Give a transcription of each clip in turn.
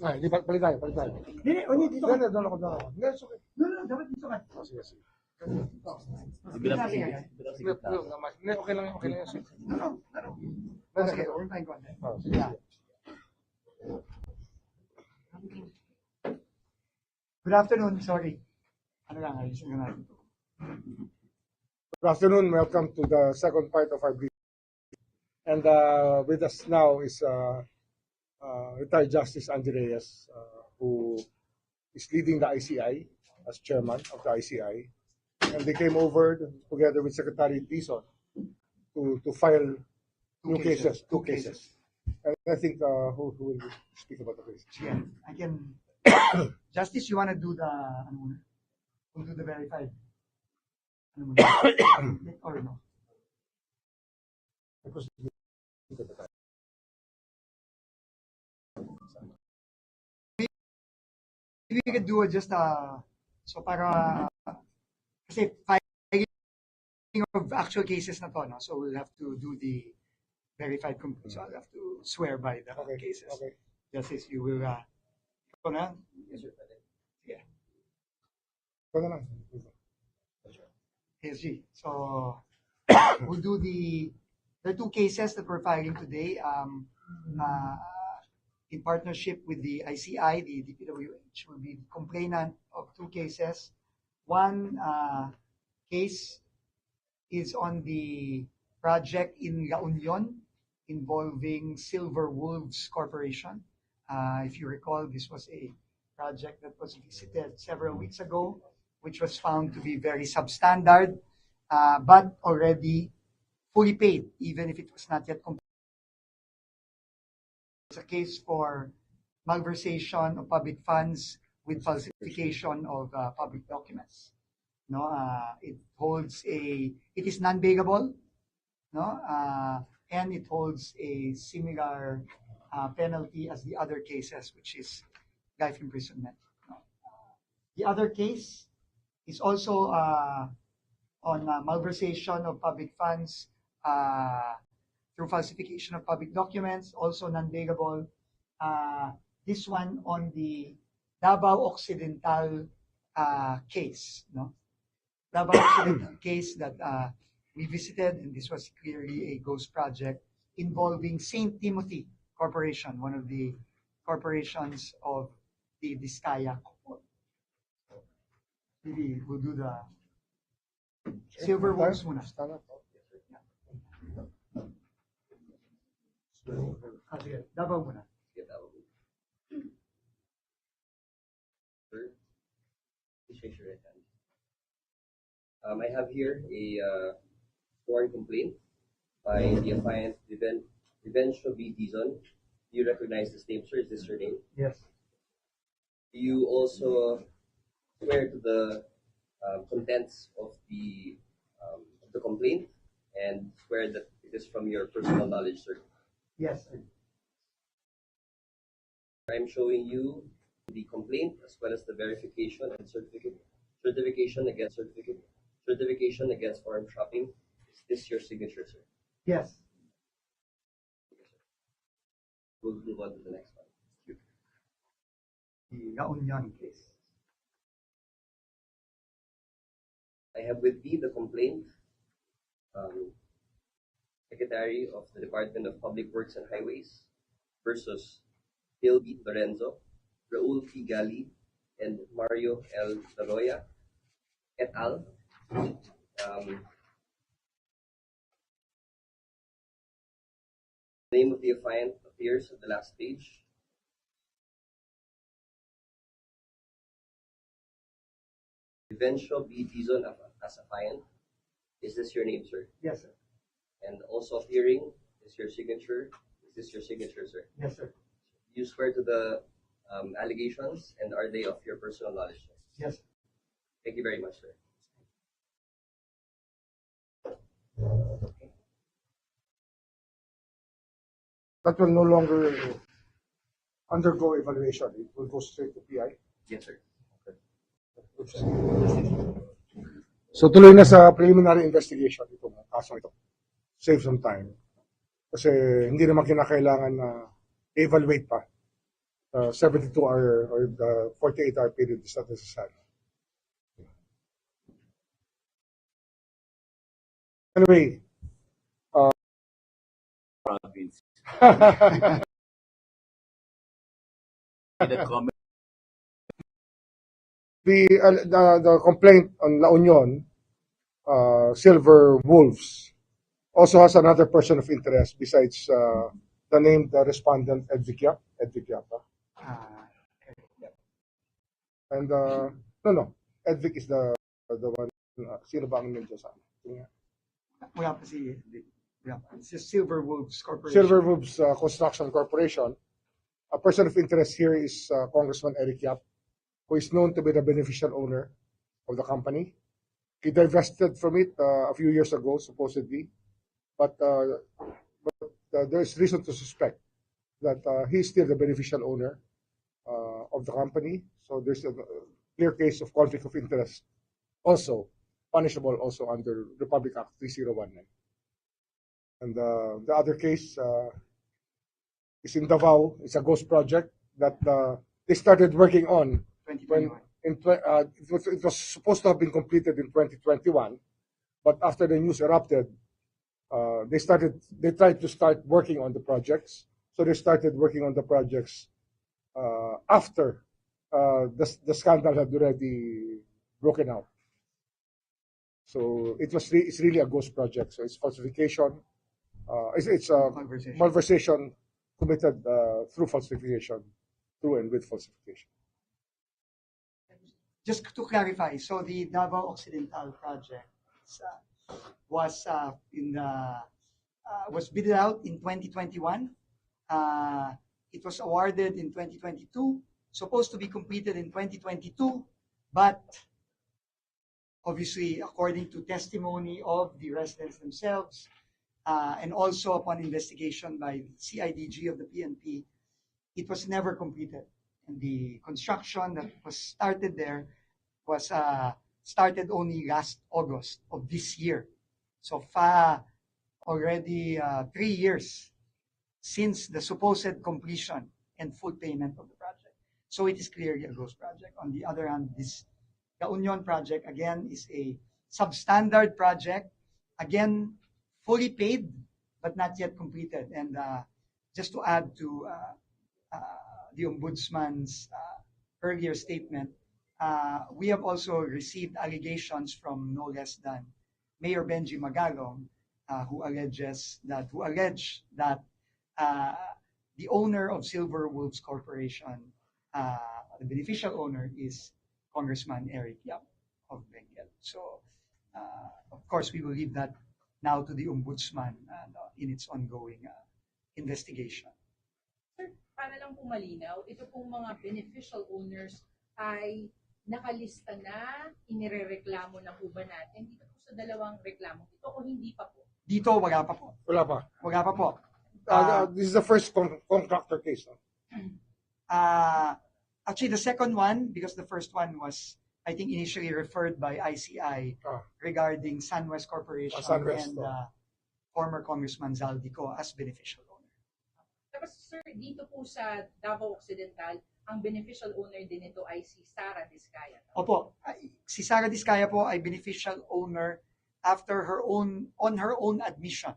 Ay, di pa, palit tayo, palit tayo. Hindi, hindi, hindi, dito ka. hindi, doon ako, doon ako. Hindi, it's okay. No, no, dapat dito ka. Oh, sige, sige. Bilang Sige. Bilang sige. Hindi, okay lang, okay lang. No, no, no, no. Sige, sige. unahin ko. Oh, sige, sige. Good afternoon, sorry. Ano lang, ayos na natin. Good afternoon. Welcome to the second part of our briefing. And uh, with us now is uh, uh, retired Justice Andy Reyes, uh, who is leading the ICI as chairman of the ICI. And they came over together with Secretary Dizon to, to file new cases, cases, two two cases. And I think uh, who, who will speak about the case? Yeah, I can. Justice, you wanna do the, ano muna? We'll do the verified. Ano muna? Or no? Because Maybe we could do it just, uh, so para, kasi filing of actual cases na to, no? So we'll have to do the verified complaint. So I'll have to swear by the okay, cases. okay. Justice, you will, uh, na? Yes, sir. Yeah. Na lang. PSG. So we'll do the the two cases that we're filing today um, uh, in partnership with the ICI, the DPWH will be the complainant of two cases. One uh, case is on the project in La Union involving Silver Wolves Corporation. Uh, if you recall, this was a project that was visited several weeks ago, which was found to be very substandard, uh, but already fully paid, even if it was not yet complete. Case for malversation of public funds with falsification of uh, public documents. No, uh, it holds a, it is non-bailable, no, uh, and it holds a similar uh, penalty as the other cases, which is life imprisonment. No? The other case is also uh, on uh, malversation of public funds through falsification of public documents, also non-bailable. Uh, this one on the Davao Occidental uh, case, no? Davao Occidental case that uh, we visited, and this was clearly a ghost project involving St. Timothy Corporation, one of the corporations of the Diskaya Corp. Maybe we'll do the Silver Wolves muna. Stand up. Sige. Davao muna. Get out. Sir, please raise your right hand. Um, I have here a uh, sworn complaint by the affiant Viven Vivencio B. Dizon. Do you recognize this name, sir? Is this your name? Yes. Do you also swear to the um, contents of the um, of the complaint and swear that it is from your personal knowledge, sir? Yes. I'm showing you the complaint as well as the verification and certificate certification against certificate certification against foreign shopping. Is this your signature, sir? Yes. We'll move on to the next one. The La case. I have with me the complaint, um, Secretary of the Department of Public Works and Highways versus Bill. Lorenzo, Raul P. Gali, and Mario L. Laroya et al. Um, name of the affiant appears at the last page. Eventual B. Dizon as affiant. Is this your name, sir? Yes, sir. And also appearing is your signature. Is this your signature, sir? Yes, sir. You swear to the um, allegations, and are they of your personal knowledge? sir? Yes. Thank you very much, sir. That will no longer undergo evaluation. It will go straight to PI. Yes, sir. So tuloy na sa preliminary investigation itong kaso ito. Save some time. Kasi hindi naman kinakailangan na evaluate pa uh, 72 hour or the 48 hour period is not necessary. Anyway, province. The comment the, uh, the the complaint on La Union, uh, Silver Wolves, also has another person of interest besides uh, the named uh, respondent Edvic Yap. Edvic Yap, ah. Ah, And uh, no, no, Edvic is the the one. Uh, sino ba ang nandiyan sa amin? Wala pa si, pa. It's just Silver Wolves Corporation. Silver Wolves uh, Construction Corporation. A person of interest here is uh, Congressman Eric Yap, who is known to be the beneficial owner of the company. He divested from it uh, a few years ago, supposedly, but, uh, but uh, there is reason to suspect that uh, he is still the beneficial owner uh, of the company. So there's a clear case of conflict of interest, also punishable also under Republic Act 3019. And uh, the other case uh, is in Davao. It's a ghost project that uh, they started working on when in tw- uh, it, was, it was supposed to have been completed in 2021, but after the news erupted, uh, they started they tried to start working on the projects. So they started working on the projects uh, after uh, the the scandal had already broken out. So it was re- it's really a ghost project. So it's falsification. Uh, it's it's a Conversation. malversation committed uh, through falsification, through and with falsification. Just to clarify, so the Davao Occidental project was uh, in the uh, was bid out in 2021. Uh, it was awarded in 2022, supposed to be completed in 2022, but obviously, according to testimony of the residents themselves, uh, and also upon investigation by CIDG of the PNP, it was never completed. And the construction that was started there was uh, started only last August of this year. So far, already uh, three years since the supposed completion and full payment of the project. So it is clearly a ghost project. On the other hand, this the Union project again is a substandard project, again fully paid but not yet completed. And uh, just to add to uh, uh, the ombudsman's uh, earlier statement, uh, we have also received allegations from no less than Mayor Benji Magalong, uh, who alleges that who allege that uh, the owner of Silver Wolves Corporation, uh, the beneficial owner, is Congressman Eric Yap of Benguet. So, uh, of course, we will leave that now to the ombudsman uh, in its ongoing uh, investigation. Sir, para lang po malinaw, ito pong mga beneficial owners ay nakalista na, inirereklamo na po ba natin dito po sa dalawang reklamo ito o hindi pa po? Dito, wala pa po. Wala pa. Wala pa po. Uh, this is the first con- contractor case. no? Uh, actually, the second one, because the first one was, I think, initially referred by ICI Ah. regarding SunWest Corporation Ah, SunWest, and oh. uh, former Congressman Zaldico as beneficial owner. Tapos sir, dito po sa Davao Occidental, ang beneficial owner din nito ay si Sara Vizcaya. no? Opo, si Sara Discaya po ay beneficial owner after her own, on her own admission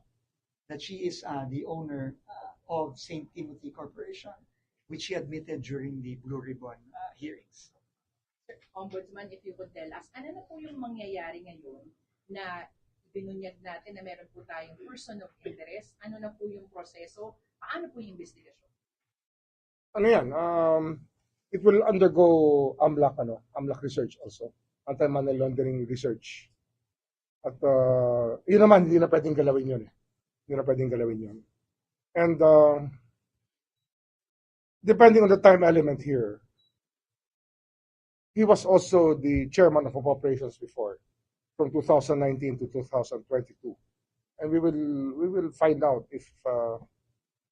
that she is uh, the owner uh, of St. Timothy Corporation, which she admitted during the Blue Ribbon uh, hearings. Sir, Ombudsman, if you could tell us, ano na po yung mangyayari ngayon na binunyag natin na meron po tayong person of interest? Ano na po yung proseso? Paano po yung investigasyon? Ano yan? Um, it will undergo AMLAC, ano, AMLAC research also. Anti-money laundering research. At uh, yun naman, hindi na pwedeng galawin yun. Eh. Hindi na pwedeng galawin yun. And uh, depending on the time element here, he was also the chairman of appropriations before, from 2019 to 2022. And we will we will find out if uh,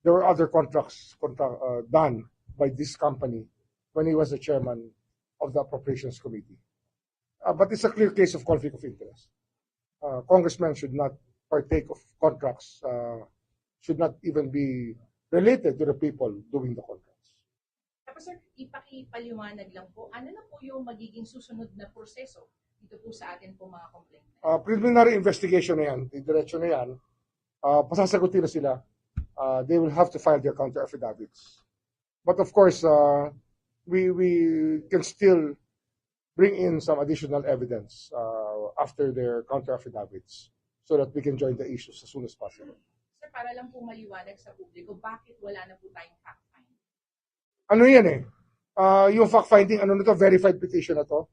there were other contracts contract, uh, done by this company when he was the chairman of the appropriations committee. Uh, but it's a clear case of conflict of interest. Uh, congressmen should not partake of contracts, uh, should not even be related to the people doing the contracts. Tapos sir, ipakipaliwanag lang po, ano na po yung magiging susunod na proseso dito po sa atin po mga complaint? Uh, preliminary investigation na yan, diretso na yan, uh, pasasagutin na sila. Uh, they will have to file their counter affidavits. But of course, uh, we we can still bring in some additional evidence uh, after their counter affidavits so that we can join the issues as soon as possible. Sir, para lang po maliwanag sa publiko, bakit wala na po tayong fact find? Ano yan eh? Uh, yung fact-finding, ano na to, verified petition na to,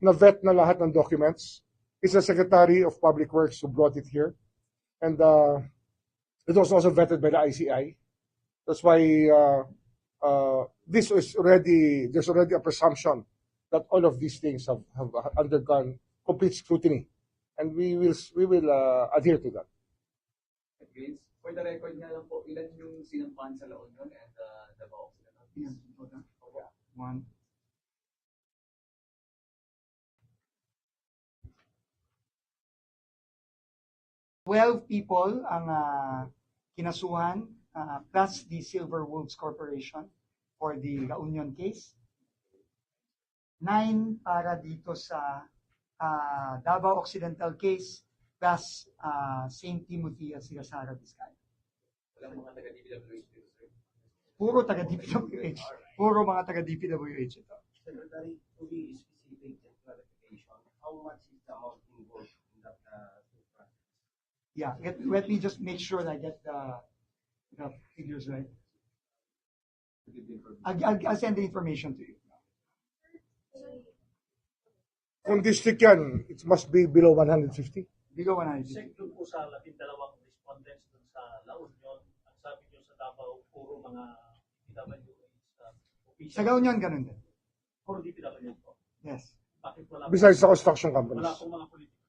na-vet na lahat ng documents. It's the Secretary of Public Works who brought it here. And uh, it was also vetted by the ICI. That's why uh, uh, this is already, there's already a presumption that all of these things have, have undergone complete scrutiny. And we will, we will uh, adhere to that. Vince, for the record nga lang po, ilan yung sinampahan sa La Union and uh, Davao Occidental? Yan, hold. One. Twelve people ang ah, kinasuhan ah, plus the Silver Wolves Corporation for the La Union case. Nine para dito sa ah, Davao Occidental case plus ah, St. Timothy at Sigasara Vizcaya. Walang mga taga-DPWH dito, sir. Puro taga DPWH. Puro mga taga DPWH ito. Secretary, to be specific and clarification, how much is the amount involved in that uh, process? Yeah, get, let me just make sure that I get the, the figures right. I'll, I'll, I'll send the information to you. Kung district yan, it must be below 150. Bigo 100. Check doon po sa labing dalawang respondents doon sa La Union. Ang sabi nyo sa Davao, puro mga DPWH uh, officials. Sa Gaunion, ganun din. Puro DPWH po. Yes. Bakit wala Besides the construction wala companies. pong mga politiko?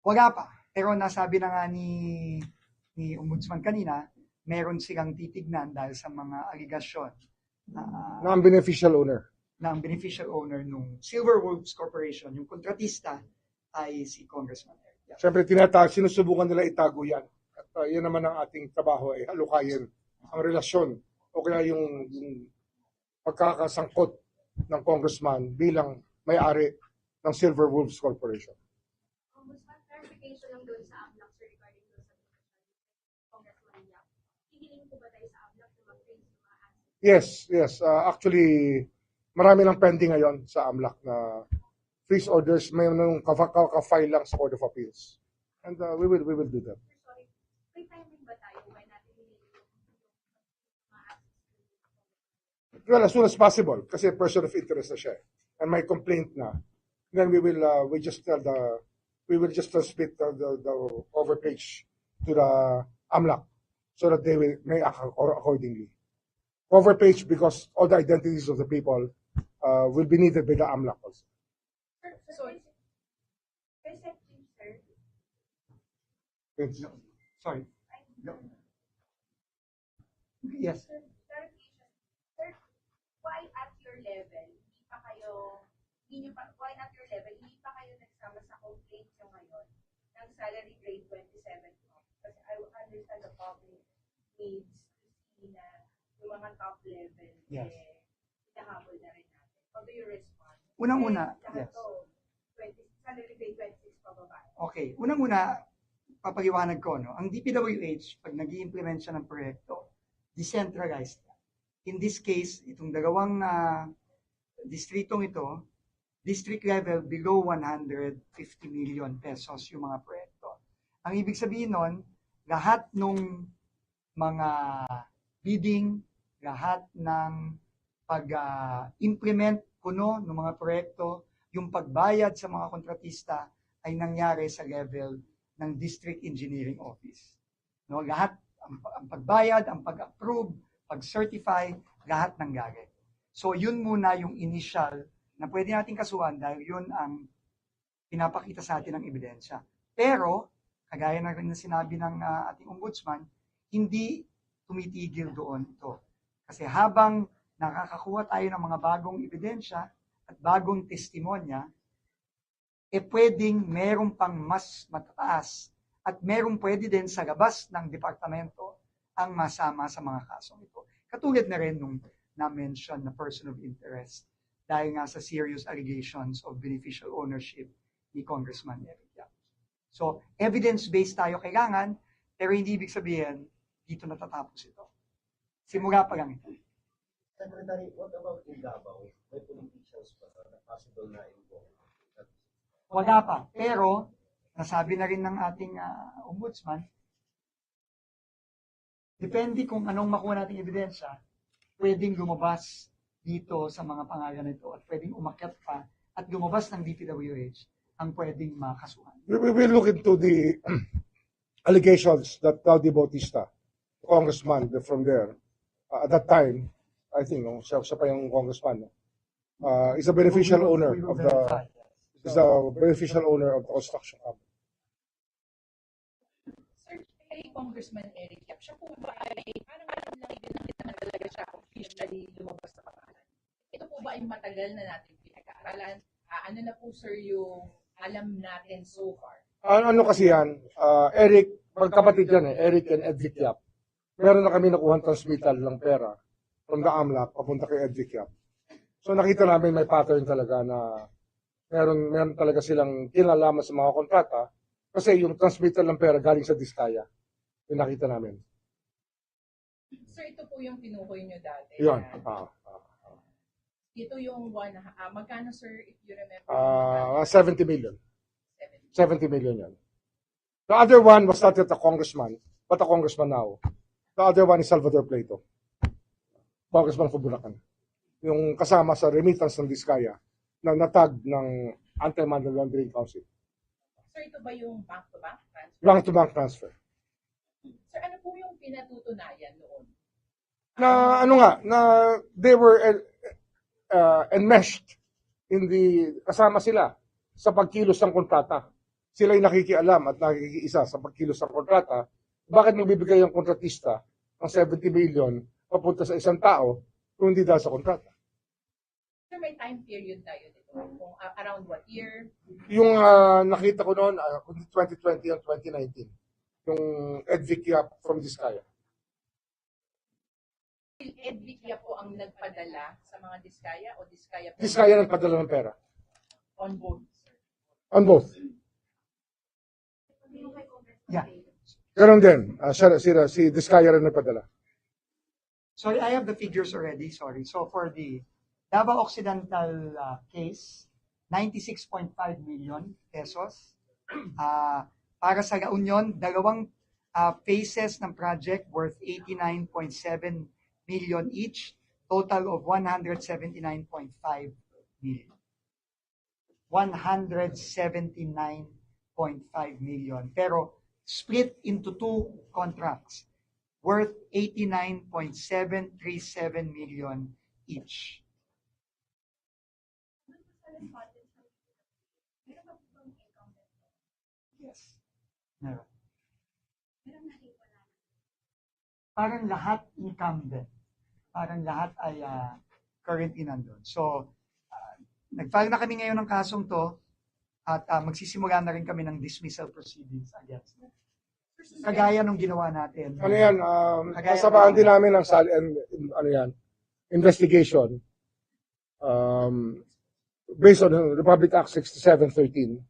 Wala pa. Pero nasabi na nga ni, ni Ombudsman kanina, meron silang titignan dahil sa mga aligasyon na, Na ang beneficial owner. na ang beneficial owner nung Silver Wolves Corporation, yung kontratista, ay si Congressman Eric. Siyempre, tinata, sinusubukan nila itago yan. At uh, yan naman ang ating trabaho ay halukayin ang relasyon o kaya yung, yung pagkakasangkot ng congressman bilang may-ari ng Silver Wolves Corporation. Ombudsman, clarification lang doon sa AMLAC, sir, regarding doon sa Congressman Yap. Hihiling po ba tayo sa AMLAC na mag-raise ng mga answers? Yes, yes. Uh, actually, marami lang pending ngayon sa AMLAC na freeze orders. May nung ka-file lang sa Court of Appeals. And uh, we will we will do that. Well, as soon as possible, kasi person of interest na siya. eh. And may complaint na. Then we will, uh, we just tell the, we will just transmit the, the, the cover page to the AMLAC so that they will may act acco- accordingly. Cover page because all the identities of the people uh, will be needed by the AMLAC also. Sir, So- Receptive, sir. Sorry. No. Yes. Sir, why at your level, hindi pa kayo, hindi pa, why at your level, hindi top level, Yes. eh, hinahabol na rin natin. How do you respond? Unang-una, yes. to, 20, salary grade 26 pababa. Okay, unang-una, papaliwanag ko, no? ang DPWH, pag nag implement siya ng proyekto, decentralized. In this case, itong dalawang ah, distritong ito, district level below 150 million pesos yung mga proyekto. Ang ibig sabihin nun, lahat ng mga bidding, lahat ng pag-implement kuno ng mga proyekto, yung pagbayad sa mga kontratista ay nangyari sa level ng District Engineering Office. No, lahat ang, ang pagbayad, ang pag-approve, pag-certify, lahat nangyari. So yun muna yung initial na pwede nating kasuhan dahil yun ang pinapakita sa atin ng ebidensya. Pero, kagaya na rin na sinabi ng ah, ating ombudsman, hindi tumitigil doon ito. Kasi habang nakakakuha tayo ng mga bagong ebidensya at bagong testimonya, eh pwedeng meron pang mas matataas at meron pwede din sa labas ng departamento ang masama sa mga kasong ito. Katulad na rin nung na-mention na person of interest dahil nga sa serious allegations of beneficial ownership ni Congressman Eric Yap. So, evidence-based tayo kailangan, pero hindi ibig sabihin, dito natatapos ito. Simula pa lang ito. Secretary, what about in Davao? May politicians pa na possible na involved? Wala pa. Pero, nasabi na rin ng ating ah, ombudsman, depende kung anong makuha nating ebidensya, pwedeng lumabas dito sa mga pangalan nito at pwedeng umakyat pa at lumabas ng DPWH ang pwedeng makasuhan. We, we will look into the allegations that Claudio Bautista, congressman from there, uh, at that time, I think, no, siya, siya pa yung congressman, no, uh, is a beneficial owner of the, is a beneficial owner of the construction company. Sir, kay Congressman Eric Yap, siya po ba ay, parang alam lang din naman talaga siya officially lumabas sa pangalan. Ito po ba ay matagal na natin pinag-aaralan? Ah, ano na po sir yung alam natin so far? Ano, ano kasi yan, uh, Eric, magkapatid yan eh, Eric and Edvic Yap. Meron na kami nakuha transmittal ng pera from the AMLAC papunta kay Edvic Yap. So nakita namin may pattern talaga na meron, meron talaga silang kinalaman sa mga kontrata kasi yung transmittal ng pera galing sa Diskaya. Yung nakita namin. Sir, ito po yung tinukoy nyo dati. Yun. na- Ah, ah, Ito yung one, ah, magkano sir, if you remember? ah, 70 million. Seven. 70 million yan. The other one was not yet a congressman, but a congressman now. The other one is Salvador Plato. Congressman for Bulacan. Yung kasama sa remittance ng Diskaya na natag ng Anti-Money Laundering Council. Sir, ito ba yung bank-to-bank transfer? Bank-to-bank transfer. Sir, ano po yung pinatutunayan noon? Na ano nga, na they were uh, enmeshed in the, kasama sila sa pagkilos ng kontrata. Sila ay nakikialam at nakikiisa sa pagkilos ng kontrata. Bakit magbibigay ang kontratista ng 70 million papunta sa isang tao kung hindi dahil sa kontrata? Sir, may time period tayo dito. Kung ah, around what year? Yung ah, nakita ko noon, uh, 2020 and 2019, yung Edvic from Diskaya. Edvic po ang nagpadala sa mga Diskaya o Diskaya Diskaya nagpadala ng pera. on both? sir? On both. Yung kay Congressman Yeah. Ganon din. Uh, si, si, si Diskaya rin nagpadala. Sorry, I have the figures already. Sorry. So for the Davao Occidental uh, case, 96.5 million pesos. Ah, para sa La Union, dalawang ah, phases ng project worth 89.7 million each, total of 179.5 million. 179.5 million. Pero split into two contracts worth 89.737 million each. Yes. Meron. Parang lahat incumbent. Parang lahat ay ah, currently nandun. So, ah, nag-file na kami ngayon ng kasong to at ah, magsisimula na rin kami ng dismissal proceedings against them. Kagaya nung ginawa natin. Ano yan, um, ng- din namin ng sal and, ano yan, investigation um, based on uh, Republic Act 6713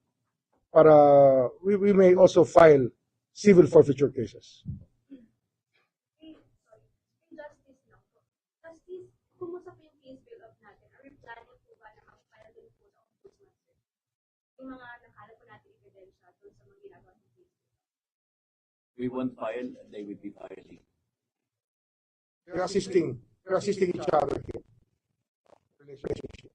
para we, we may also file civil forfeiture cases. Eh, sorry. Yung justice lang po. Justice, kumusta po yung case bill up natin? Are we planning po ba na makapala din po sa ombudsman, sir? Yung mga nakalat po natin ebidensya doon sa mga ginagawa ng case bill. we won't file, they will be filing. We're assisting, we're assisting each other here. Relationship.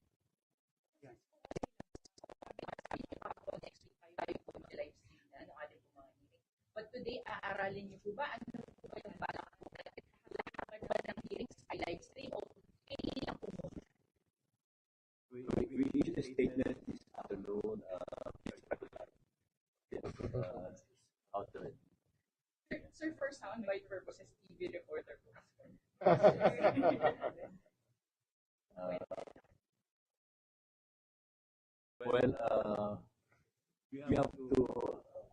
But today, aaralin niyo po ba ano soundbite purposes, TV reporter po. Uh, Well, uh, we have to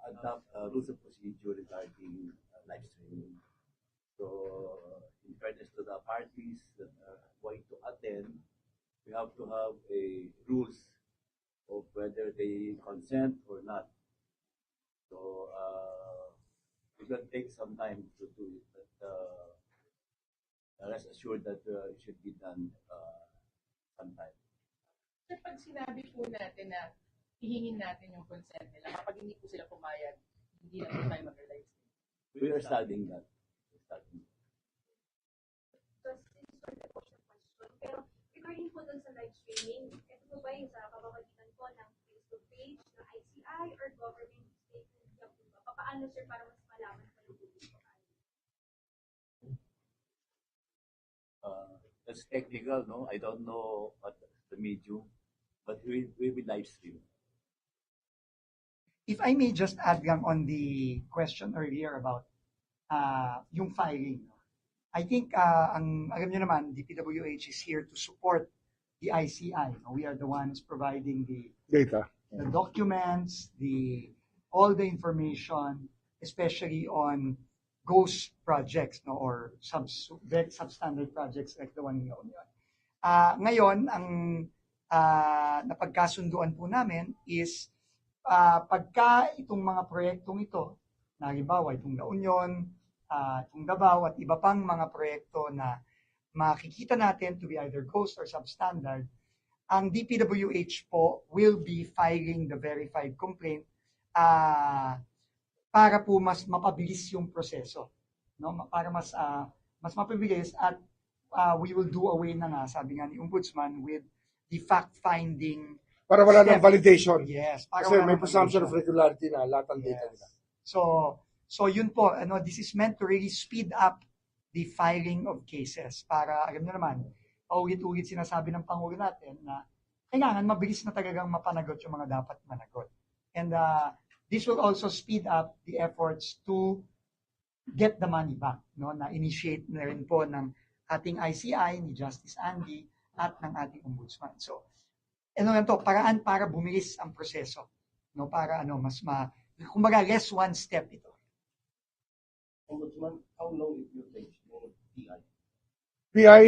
adopt uh, rules of procedure regarding uh, live streaming. So, in fairness to the parties that are going to attend, we have to have a rules of whether they consent or not. So uh, it will take some time to do it, but uh, rest assured that uh, it should be done uh, sometime. Sir, pag sinabi po natin na hihingin natin yung consent nila, kapag hindi po sila pumayag, hindi na po tayo mag-rely. We are studying that. We're studying. Just in sort of question. Pero regarding po dun sa live streaming, ito po ba yung sa kapapalitan po ng Facebook page, ng ICI, or government statement? Paano sir para mas malaman pa yung publiko? Uh, that's technical, no? I don't know what the medium, but we we will live stream. If I may just add lang on the question earlier about uh, yung filing. no? I think, uh, ang, alam niyo naman, DPWH is here to support the ICI. no? We are the ones providing the Data. the documents, the all the information, especially on ghost projects no or sub substandard projects like the one in Union. Ah, ngayon ang ah, napagkasunduan po namin is ah, pagka itong mga proyektong ito, na halimbawa itong La Union, ah, itong Davao at iba pang mga proyekto na makikita natin to be either ghost or substandard, ang DPWH po will be filing the verified complaint ah, para po mas mapabilis yung proseso. No? Para mas ah, mas mapabilis at ah, we will do away na nga, sabi nga ni Ombudsman, with the fact-finding. Para wala ng Step. validation. Yes. Para Kasi wala may ng presumption of regularity na lahat ng data nila. Yes. So, so yun po, ano, this is meant to really speed up the filing of cases para, alam niyo naman, paulit-ulit sinasabi ng Pangulo natin na kailangan mabilis na talagang mapanagot yung mga dapat managot. And uh, this will also speed up the efforts to get the money back, no, na initiate na rin po ng ating ICI, ni Justice Andy, at ng ating ombudsman. So, ano yan to, paraan para bumilis ang proseso, no, para ano, mas ma, kumbaga less one step ito. Ombudsman, how long it will take yung PI? PI,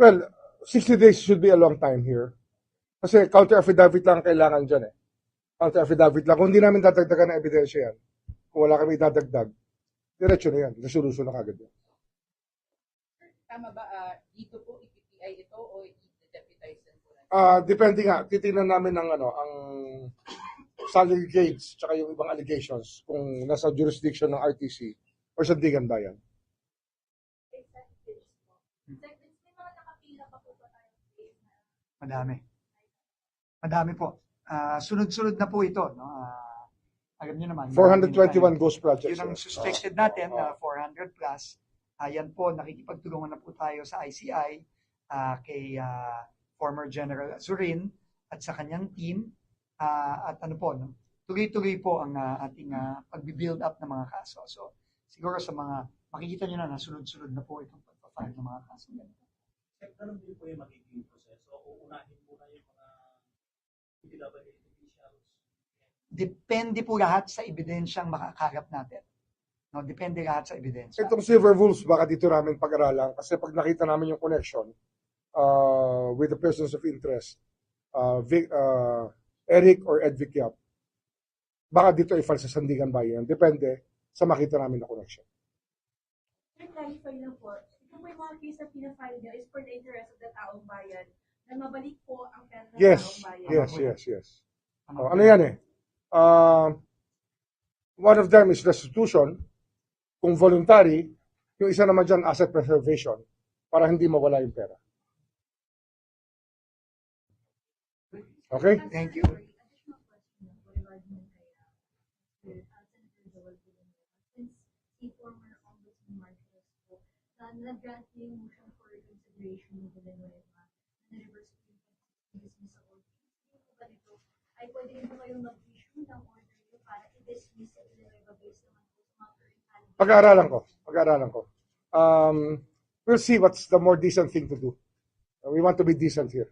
well, 60 days should be a long time here. Kasi counter affidavit lang ang kailangan dyan eh. Counter affidavit lang. Kung hindi namin dadagdagan ng ebidensya yan, kung wala kami dadagdag, diretso na yan. Resolution na kagad yan. Tama ba, ah, dito po ipi-PI ito o i-deputize po natin? Ah, depende nga. Titingnan namin ng ano, ang salary grades tsaka yung ibang allegations kung nasa jurisdiction ng RTC or sa Digan Bayan. Case na Madami. Madami po. Ah, sunod-sunod na po ito. No? Ah, alam niyo naman. marami na 421 tayo. ghost projects. Yun ang suspected natin na 400 plus. Ayan po, nakikipagtulungan na po tayo sa ICI ah, kay ah, former General Azurin at sa kanyang team. Ah, at ano po, no? tuloy-tuloy po ang ah, ating ah, pag-build up ng mga kaso. So, siguro sa mga, makikita nyo na na sunod-sunod na po itong pag-file ng mga kaso. ganito. Sir, din po yung magiging proseso o unahin muna yung. Depende po lahat sa ebidensyang makakarap natin. No, depende lahat sa ebidensya. Itong silver wolves, baka dito namin pag-aralan kasi pag nakita namin yung connection uh, with the persons of interest, uh, Vic, uh, Eric or Ed Vicyap, baka dito i-file sa Sandigan Bayan. Depende sa makita namin na connection. Sir, clarify lang po. Ito po yung mga case na pinafile niyo is for the interest of the taong bayan na mabalik po ang pera ng Yes, taong bayan. Yes, yes, yes. Tama Oh, ano yan eh? Uh, one of them is restitution. Kung voluntary, yung isa naman dyan, asset preservation para hindi mawala yung pera. Okay? Thank you. Na nag-grant niya yung motion for reconsideration ni Villanueva na reverse yung dismissal order. Yung po ba nito ay pwede rin po kayong mag-issue ng order nyo para i-dismiss si Villanueva based naman po sa mga current? Pag-aaralan ko. Pag-aaralan ko. Um, we'll see what's the more decent thing to do. Uh, we want to be decent here.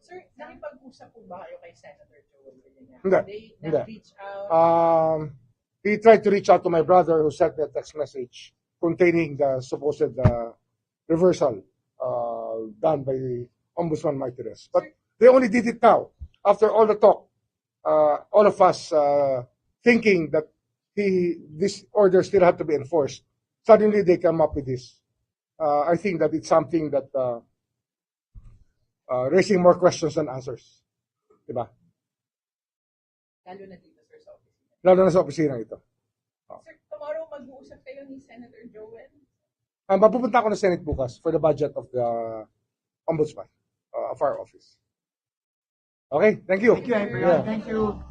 Sir, nakipag-usap po ba kayo kay Senator Joel Villanueva? Hindi. They Hindi. nag-reach out? Um, he tried to reach out to my brother who sent me a text message containing the supposed uh, reversal uh, done by Ombudsman Martinez. But they only did it now after all the talk. Uh, all of us uh, thinking that he this order still had to be enforced. Suddenly they come up with this. Uh, I think that it's something that uh, uh, raising more questions than answers. Diba? Lalo na dito, sir, sa office. Lalo na sa opisina ito. Sir, tomorrow mag-uusap kayo ni Senator Joel. Uh, mapupunta ako ng Senate bukas for the budget of the Ombudsman uh, of our office. Okay, thank you. Thank you, everyone. Thank you.